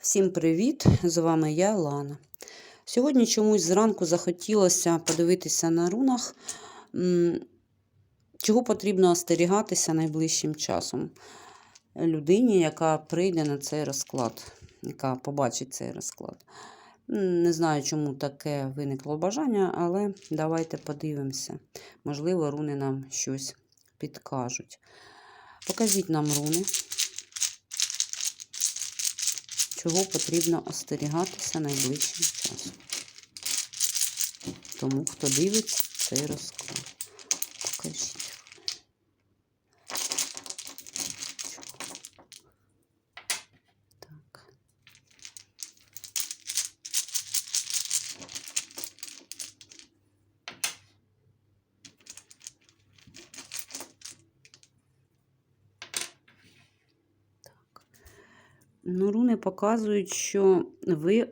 Всім привіт! З вами я, Лана. Сьогодні чомусь зранку захотілося подивитися на рунах, чого потрібно остерігатися найближчим часом людині, яка прийде на цей розклад, яка побачить цей розклад. Не знаю, чому таке виникло бажання, але давайте подивимося. Можливо, руни нам щось підкажуть. Покажіть нам руни чого потрібно остерігатися найближчим часом. Тому, хто дивиться цей розклад. Покажіть. Показують, що ви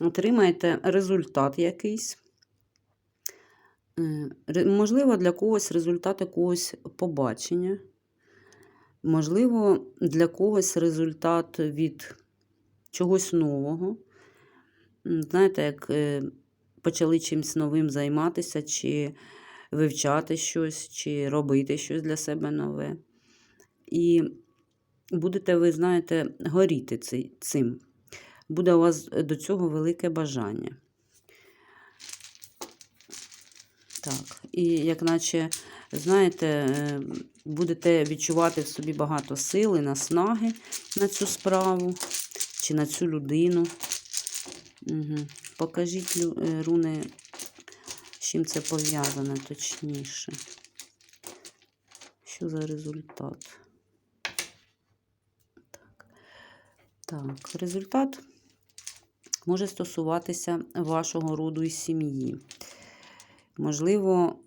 отримаєте результат якийсь. Е, Можливо, для когось результат якогось побачення. Можливо, для когось результат від чогось нового. Знаєте, як е, почали чимось новим займатися, чи вивчати щось, чи робити щось для себе нове. І будете ви, знаєте, горіти цим. Буде у вас до цього велике бажання. Так, і як наче, знаєте, е, будете відчувати в собі багато сили, наснаги на цю справу чи на цю людину. Угу. Покажіть е, руни, з чим це пов'язане точніше. Що за результат? Так, результат може стосуватися вашого роду і сім'ї. Можливо,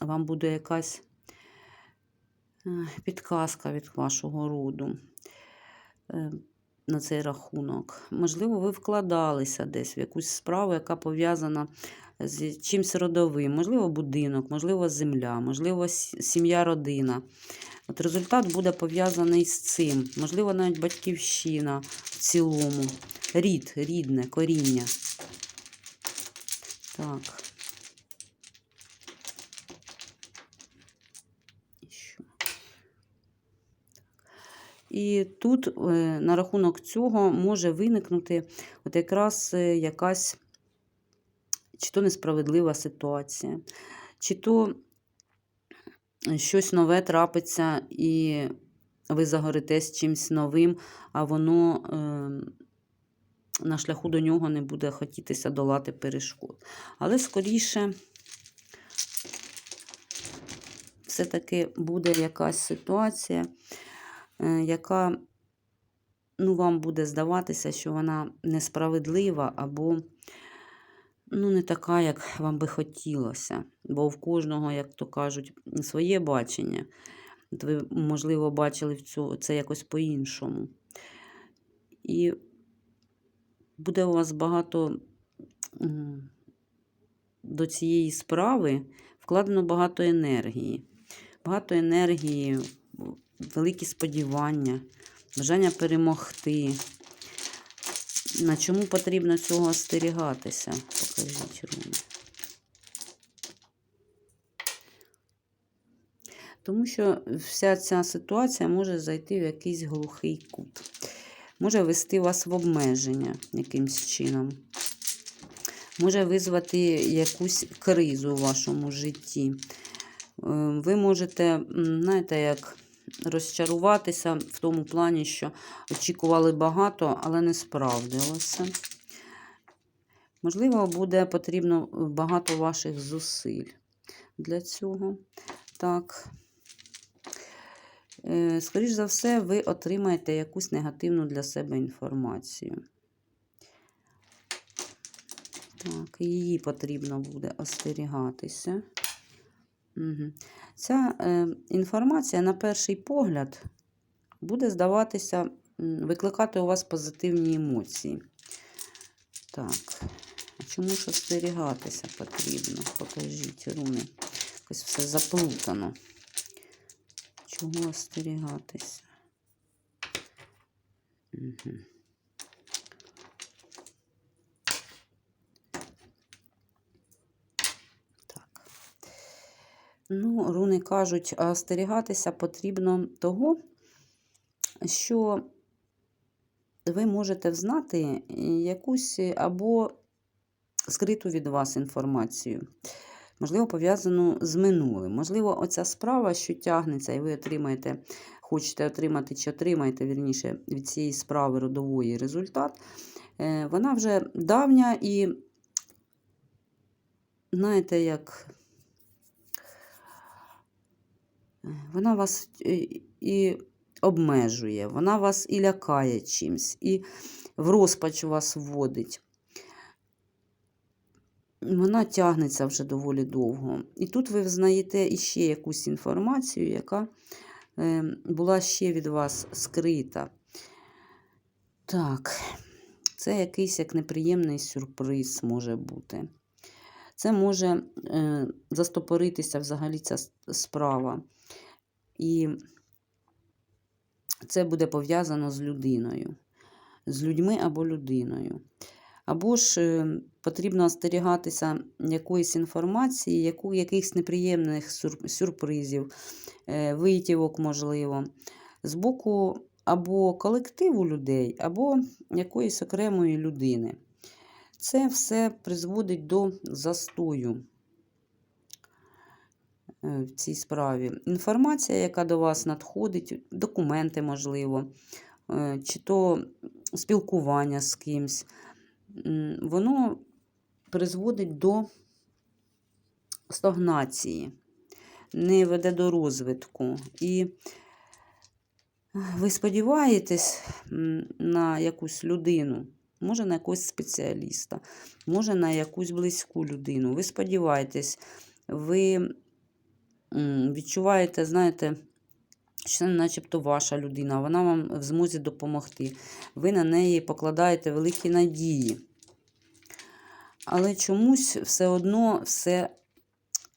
вам буде якась е, підказка від вашого роду е, на цей рахунок. Можливо, ви вкладалися десь в якусь справу, яка пов'язана з чимось родовим, можливо, будинок, можливо, земля, можливо, сім'я, родина. От результат буде пов'язаний з цим. Можливо, навіть батьківщина в цілому. Рід, рідне, коріння. Так. І тут е, на рахунок цього може виникнути от якраз е, якась чи то несправедлива ситуація, чи то щось нове трапиться, і ви загоритесь чимось новим, а воно е, на шляху до нього не буде хотітися долати перешкод. Але скоріше, все-таки буде якась ситуація, е, яка ну, вам буде здаватися, що вона несправедлива або ну, не така, як вам би хотілося. Бо в кожного, як то кажуть, своє бачення. От ви, можливо, бачили це якось по-іншому. І буде у вас багато до цієї справи вкладено багато енергії. Багато енергії, великі сподівання, бажання перемогти. На чому потрібно цього остерігатися? Покажіть руни. Тому що вся ця ситуація може зайти в якийсь глухий кут. Може вести вас в обмеження якимсь чином. Може визвати якусь кризу у вашому житті. Е, Ви можете, знаєте, як розчаруватися в тому плані, що очікували багато, але не справдилося. Можливо, буде потрібно багато ваших зусиль для цього. Так. Е, Скоріш за все, ви отримаєте якусь негативну для себе інформацію. Так, її потрібно буде остерігатися. Угу. Ця е, інформація, на перший погляд, буде здаватися, викликати у вас позитивні емоції. Так, а чому ж остерігатися потрібно? Покажіть руни. Якось все заплутано. Чого остерігатися? Мгм. Ну, руни кажуть, остерігатися потрібно того, що ви можете взнати якусь або скриту від вас інформацію. Можливо, пов'язану з минулим. Можливо, оця справа, що тягнеться, і ви отримаєте, хочете отримати чи отримаєте, вірніше, від цієї справи родової результат, е, вона вже давня і, знаєте, як е, вона вас е, і обмежує, вона вас і лякає чимсь, і в розпач вас вводить. Вона тягнеться вже доволі довго. І тут ви взнаєте іще якусь інформацію, яка е, була ще від вас скрита. Так, це якийсь як неприємний сюрприз може бути. Це може е, застопоритися взагалі ця справа. І це буде пов'язано з людиною, з людьми або людиною. Або ж е, потрібно остерігатися якоїсь інформації, яку, якихось неприємних сюрпризів, е, витівок, можливо, з боку або колективу людей, або якоїсь окремої людини. Це все призводить до застою в цій справі. Інформація, яка до вас надходить, документи, можливо, е, чи то спілкування з кимсь, воно призводить до стагнації, не веде до розвитку. І ви сподіваєтесь на якусь людину, може на якогось спеціаліста, може на якусь близьку людину. Ви сподіваєтесь, ви відчуваєте, знаєте, що це начебто ваша людина, вона вам в змозі допомогти. Ви на неї покладаєте великі надії. Але чомусь все одно все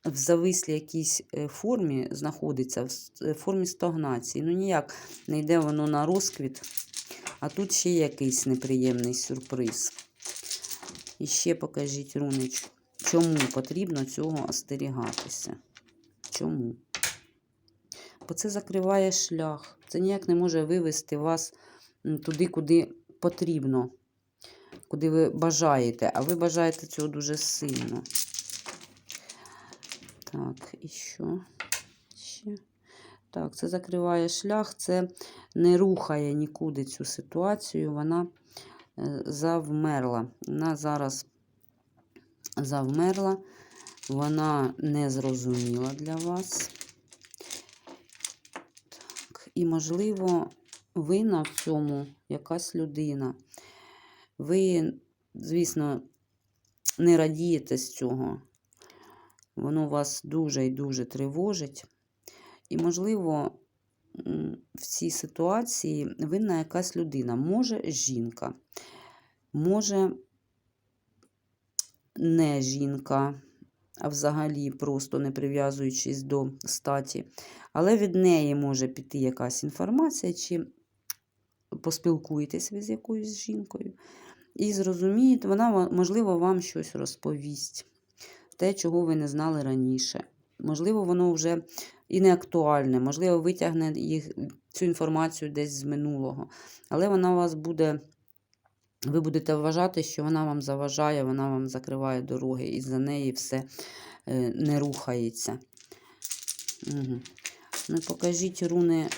в завислій якійсь е, формі знаходиться, в е, формі стагнації. Ну ніяк не йде воно на розквіт, а тут ще якийсь неприємний сюрприз. І ще покажіть, рунич, чому потрібно цього остерігатися? Чому? Бо це закриває шлях. Це ніяк не може вивести вас туди, куди потрібно, куди ви бажаєте, а ви бажаєте цього дуже сильно. Так, і що? Ще. Так, це закриває шлях, це не рухає нікуди цю ситуацію, вона е, завмерла. Вона зараз завмерла, вона незрозуміла для вас. Так, і, можливо, винна в цьому якась людина. Ви, звісно, не радієте з цього. Воно вас дуже і дуже тривожить. І, можливо, в цій ситуації винна якась людина. Може жінка, може не жінка, а взагалі просто не прив'язуючись до статі. Але від неї може піти якась інформація, чи поспілкуєтесь ви з якоюсь жінкою. І зрозумієте, вона, можливо, вам щось розповість. Те, чого ви не знали раніше. Можливо, воно вже і не актуальне, можливо, витягне їх, цю інформацію десь з минулого. Але вона вас буде, ви будете вважати, що вона вам заважає, вона вам закриває дороги, і за неї все е, не рухається. Угу. Ну, покажіть, руни,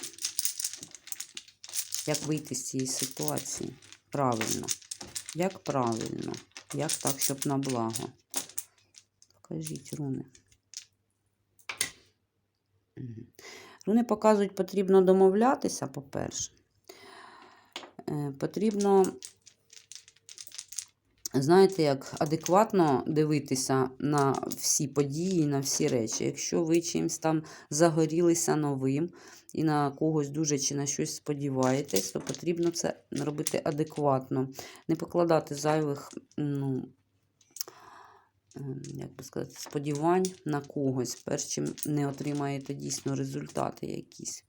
як вийти з цієї ситуації. Правильно. Як правильно? Як так, щоб на благо? Покажіть руни. Руни показують, потрібно домовлятися, по-перше. Е, Потрібно, знаєте, як адекватно дивитися на всі події, на всі речі. Якщо ви чимось там загорілися новим і на когось дуже чи на щось сподіваєтесь, то потрібно це робити адекватно. Не покладати зайвих, ну, ем, як би сказати, сподівань на когось, перш чим не отримаєте дійсно результати якісь.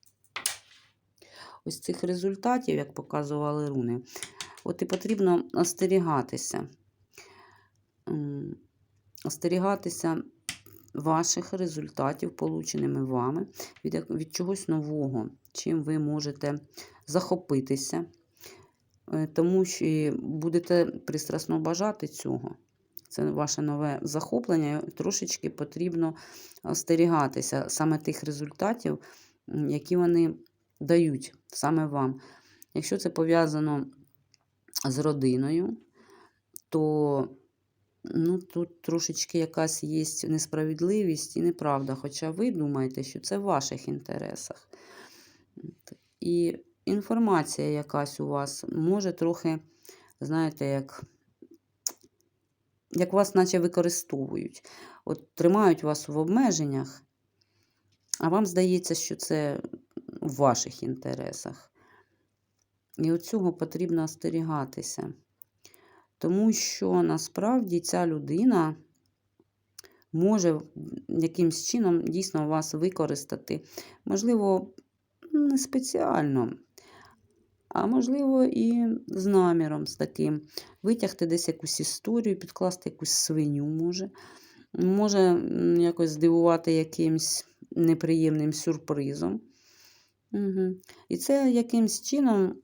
ось цих результатів, як показували руни, от і потрібно остерігатися. Остерігатися ваших результатів, полученими вами, від, від чогось нового, чим ви можете захопитися, е, тому що будете пристрасно бажати цього. Це ваше нове захоплення. Трошечки потрібно остерігатися саме тих результатів, які вони дають саме вам. Якщо це пов'язано з родиною, то ну, тут трошечки якась є несправедливість і неправда. Хоча ви думаєте, що це в ваших інтересах. І інформація якась у вас може трохи, знаєте, як, як вас наче використовують. От тримають вас в обмеженнях, а вам здається, що це в ваших інтересах. І от цього потрібно остерігатися. Тому що насправді ця людина може якимсь чином дійсно вас використати. Можливо, не спеціально, а можливо, і з наміром з таким. Витягти десь якусь історію, підкласти якусь свиню може. Може якось здивувати якимсь неприємним сюрпризом. Угу. І це якимсь чином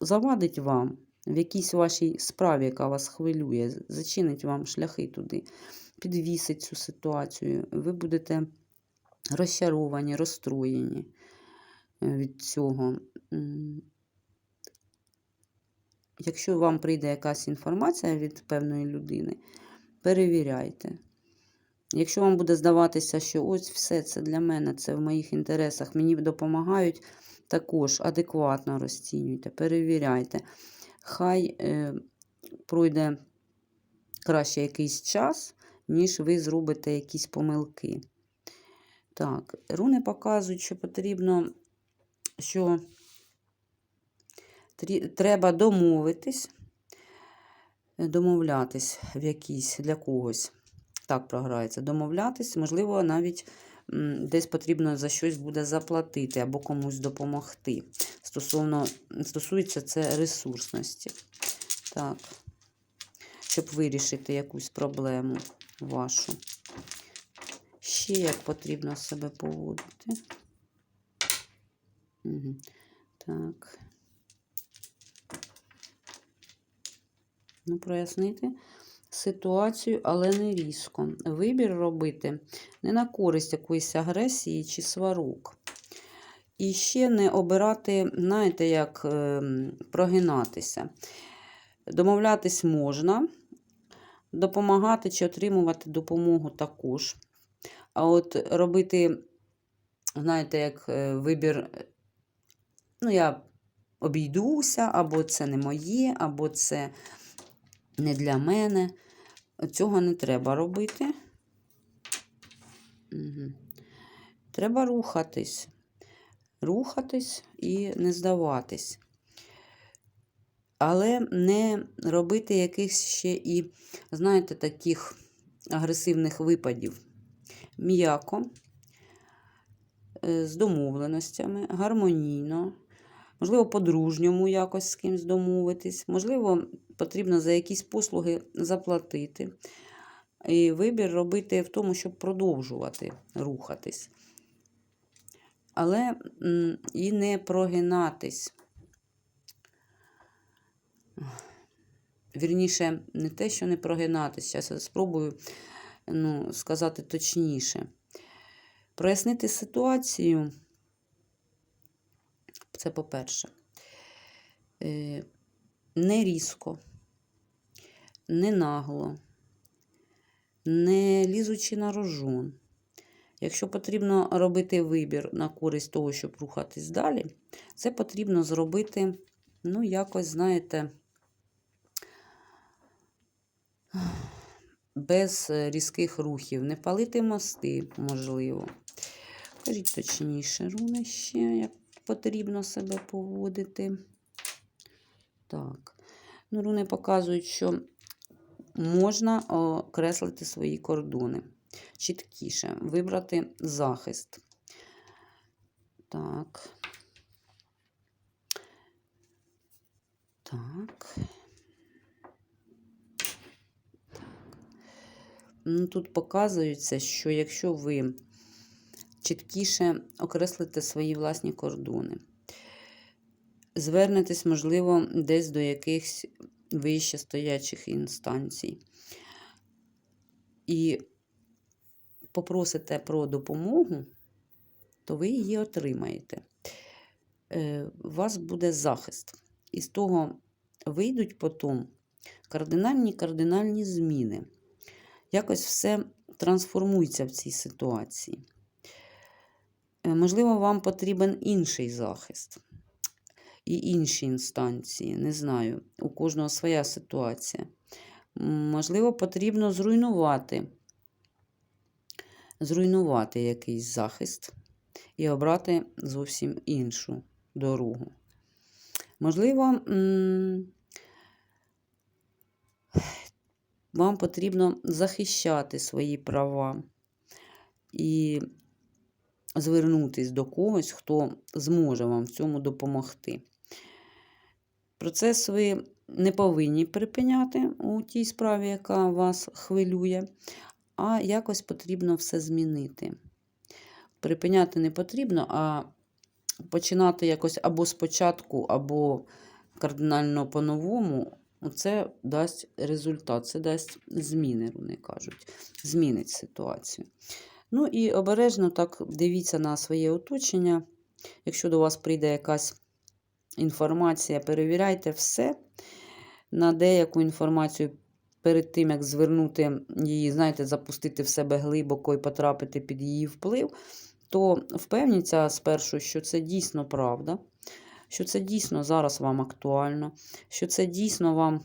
завадить вам в якійсь вашій справі, яка вас хвилює, зачинить вам шляхи туди, підвісить цю ситуацію. Ви будете розчаровані, розстроєні е, від цього. Якщо вам прийде якась інформація від певної людини, перевіряйте. Якщо вам буде здаватися, що ось все це для мене, це в моїх інтересах, мені допомагають, також адекватно розцінюйте, перевіряйте. Хай е, пройде краще якийсь час, ніж ви зробите якісь помилки. Так, руни показують, що потрібно, що треба домовитись, домовлятись в якійсь для когось. Так програється. Домовлятись, можливо, навіть десь потрібно за щось буде заплатити або комусь допомогти. Стосовно, стосується це ресурсності. Так. Щоб вирішити якусь проблему вашу. Ще як потрібно себе поводити. Угу. Так. Ну, прояснити ситуацію, але не різко. Вибір робити не на користь якоїсь агресії чи сварок. І ще не обирати, знаєте, як ем, прогинатися. Домовлятись можна, допомагати чи отримувати допомогу також. А от робити, знаєте, як е, вибір, ну, я обійдуся, або це не моє, або це не для мене. Цього не треба робити. Угу. Треба рухатись. Рухатись і не здаватись. Але не робити якихось ще і, знаєте, таких агресивних випадів. М'яко, е, з домовленостями, гармонійно, можливо, по-дружньому якось з кимось домовитись, можливо, потрібно за якісь послуги заплатити. І вибір робити в тому, щоб продовжувати рухатись. Але і не прогинатись. Вірніше, не те, що не прогинатись. Зараз я спробую ну, сказати точніше. Прояснити ситуацію. Це по-перше. Е, Не різко, не нагло, не лізучи на рожон. Якщо потрібно робити вибір на користь того, щоб рухатись далі, це потрібно зробити, ну, якось, знаєте, без різких рухів. Не палити мости, можливо. Кажіть точніше, руни ще, як потрібно себе поводити. Так. Ну, руни показують, що можна окреслити свої кордони. Чіткіше вибрати захист. Так. Так. Ну, Тут показується, що якщо ви чіткіше окреслите свої власні кордони, звернетесь, можливо, десь до якихось вище стоячих інстанцій і попросите про допомогу, то ви її отримаєте. Е, У вас буде захист. І з того вийдуть потім кардинальні кардинальні зміни. Якось все трансформується в цій ситуації. Е, Можливо, вам потрібен інший захист і інші інстанції. Не знаю, у кожного своя ситуація. Можливо, потрібно зруйнувати, зруйнувати якийсь захист і обрати зовсім іншу дорогу. Можливо, вам потрібно захищати свої права і звернутись до когось, хто зможе вам в цьому допомогти. Процес ви не повинні припиняти у тій справі, яка вас хвилює, а якось потрібно все змінити. Припиняти не потрібно, а починати якось або спочатку, або кардинально по-новому, це дасть результат, це дасть зміни, вони кажуть, змінить ситуацію. Ну і обережно так дивіться на своє оточення. Якщо до вас прийде якась інформація, перевіряйте все. На деяку інформацію перед тим, як звернути її, знаєте, запустити в себе глибоко і потрапити під її вплив, то впевніться спершу, що це дійсно правда, що це дійсно зараз вам актуально, що це дійсно вам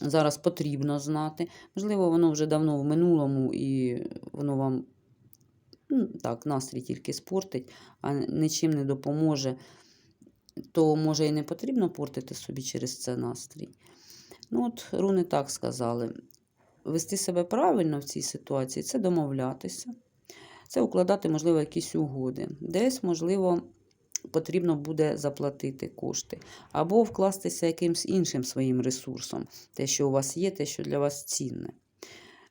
зараз потрібно знати. Можливо, воно вже давно в минулому і воно вам ну, так, настрій тільки спортить, а нічим не допоможе, то може і не потрібно портити собі через це настрій. Ну, от руни так сказали. Вести себе правильно в цій ситуації це домовлятися, це укладати, можливо, якісь угоди. Десь, можливо, потрібно буде заплатити кошти, або вкластися якимсь іншим своїм ресурсом, те, що у вас є, те, що для вас цінне.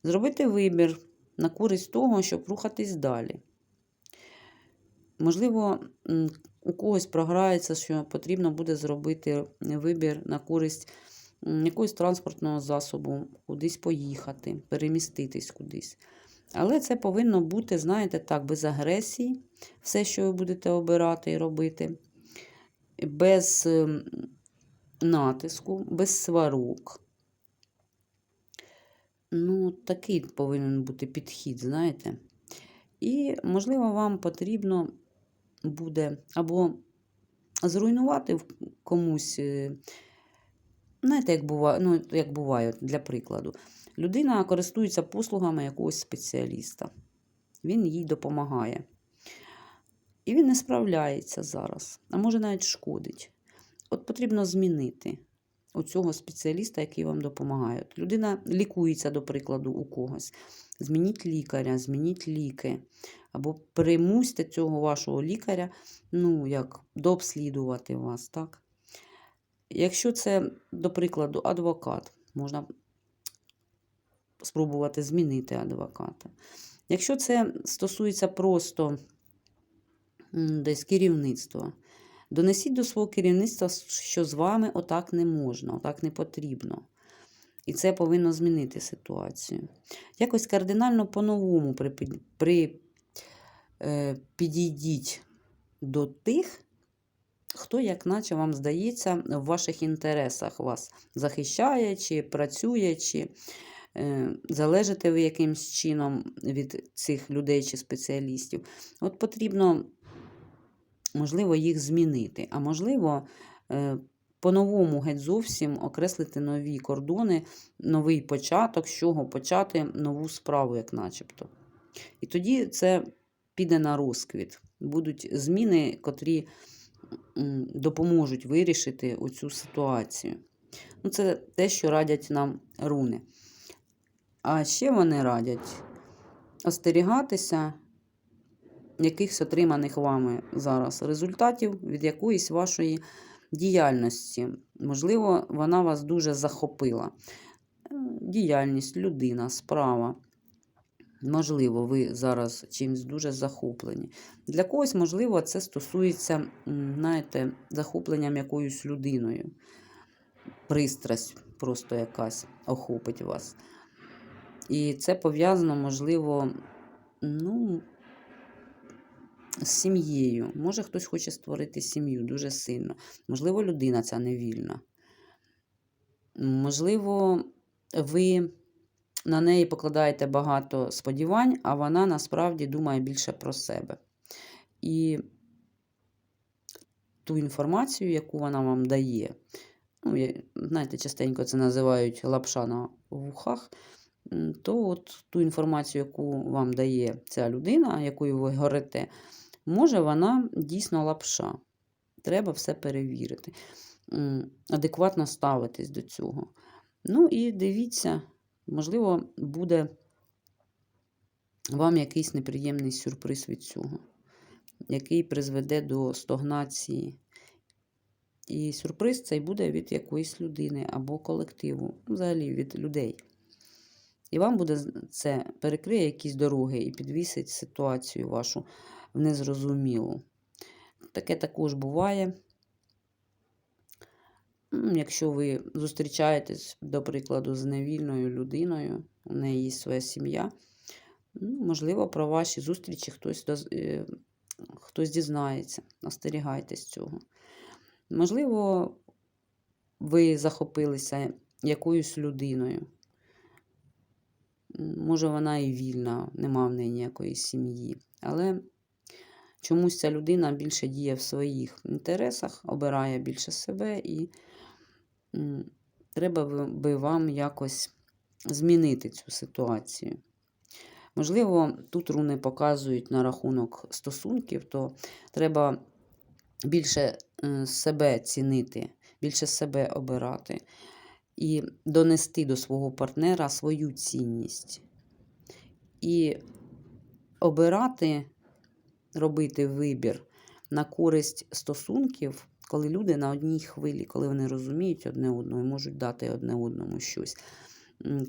Зробити вибір на користь того, щоб рухатись далі. Можливо, у когось програється, що потрібно буде зробити вибір на користь якогось транспортного засобу, кудись поїхати, переміститись кудись. Але це повинно бути, знаєте, так, без агресії, все, що ви будете обирати і робити, без ем, натиску, без сварок. Ну, такий повинен бути підхід, знаєте. І, можливо, вам потрібно буде або зруйнувати комусь, е, знаєте, як буває, ну, як буває, для прикладу. Людина користується послугами якогось спеціаліста. Він їй допомагає. І він не справляється зараз, а може навіть шкодить. От потрібно змінити цього спеціаліста, який вам допомагає. От людина лікується, до прикладу, у когось. Змініть лікаря, змініть ліки. Або примусьте цього вашого лікаря, ну, як дообслідувати вас, так? Якщо це, до прикладу, адвокат, можна спробувати змінити адвоката. Якщо це стосується просто десь керівництва, донесіть до свого керівництва, що з вами отак не можна, отак не потрібно. І це повинно змінити ситуацію. Якось кардинально по-новому при, при, е, підійдіть до тих, хто, як наче вам здається, в ваших інтересах вас захищає, чи працює, чи е, залежите ви якимсь чином від цих людей чи спеціалістів. От потрібно, можливо, їх змінити, а можливо, е, по-новому геть зовсім окреслити нові кордони, новий початок, з чого почати нову справу, як начебто. І тоді це піде на розквіт. Будуть зміни, котрі допоможуть вирішити оцю ситуацію. Ну, Це те, що радять нам руни. А ще вони радять остерігатися якихось отриманих вами зараз результатів від якоїсь вашої діяльності. Можливо, вона вас дуже захопила. Діяльність, людина, справа. Можливо, ви зараз чимось дуже захоплені. Для когось, можливо, це стосується, знаєте, захопленням якоюсь людиною. Пристрасть просто якась охопить вас. І це пов'язано, можливо, ну, з сім'єю. Може, хтось хоче створити сім'ю дуже сильно. Можливо, людина ця невільна. Можливо, ви на неї покладаєте багато сподівань, а вона насправді думає більше про себе. І ту інформацію, яку вона вам дає, ну, знаєте, частенько це називають лапша на вухах, то от ту інформацію, яку вам дає ця людина, якою ви горите, може вона дійсно лапша. Треба все перевірити. Адекватно ставитись до цього. Ну і дивіться, можливо, буде вам якийсь неприємний сюрприз від цього, який призведе до стогнації. І сюрприз цей буде від якоїсь людини або колективу, ну, взагалі від людей. І вам буде це перекриє якісь дороги і підвісить ситуацію вашу в незрозумілу. Таке також буває. Якщо ви зустрічаєтесь, до прикладу, з невільною людиною, у неї є своя сім'я, ну, можливо, про ваші зустрічі хтось, е, хтось дізнається. Остерігайтесь цього. Можливо, ви захопилися якоюсь людиною. Може, вона і вільна, нема в неї ніякої сім'ї. Але чомусь ця людина більше діє в своїх інтересах, обирає більше себе, і треба би- вам якось змінити цю ситуацію. Можливо, тут руни показують на рахунок стосунків, то треба більше е, себе цінити, більше себе обирати і донести до свого партнера свою цінність. І обирати, робити вибір на користь стосунків, коли люди на одній хвилі, коли вони розуміють одне одного, і можуть дати одне одному щось.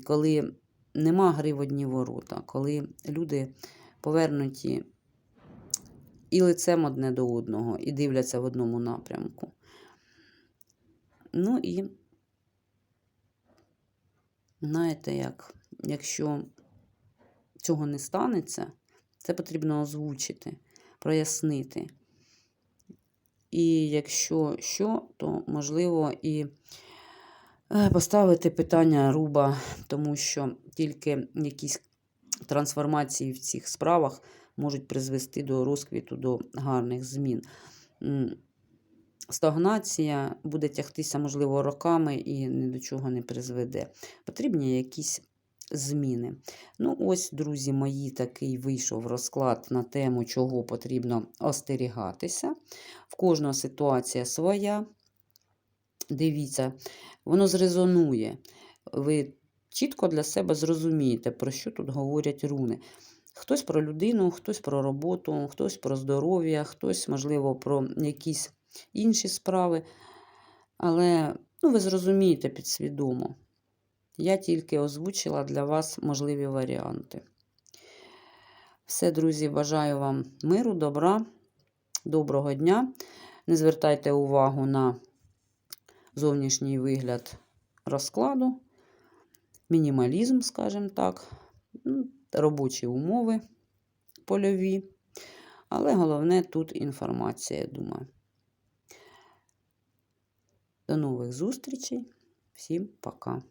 Коли нема гри в одні ворота, коли люди повернуті і лицем одне до одного, і дивляться в одному напрямку. Ну і знаєте, як, якщо цього не станеться, це потрібно озвучити, прояснити. І якщо що, то можливо і е, поставити питання руба, тому що тільки якісь трансформації в цих справах можуть призвести до розквіту, до гарних змін. Стагнація буде тягтися, можливо, роками і ні до чого не призведе. Потрібні якісь зміни. Ну, ось, друзі мої, такий вийшов розклад на тему, чого потрібно остерігатися. В кожного ситуація своя. Дивіться, воно зрезонує. Ви чітко для себе зрозумієте, про що тут говорять руни. Хтось про людину, хтось про роботу, хтось про здоров'я, хтось, можливо, про якісь інші справи. Але ну, ви зрозумієте підсвідомо. Я тільки озвучила для вас можливі варіанти. Все, друзі, бажаю вам миру, добра, доброго дня. Не звертайте увагу на зовнішній вигляд розкладу, мінімалізм, скажімо так, ну, робочі умови польові. Але головне тут інформація, я думаю. До нових зустрічей. Всім пока.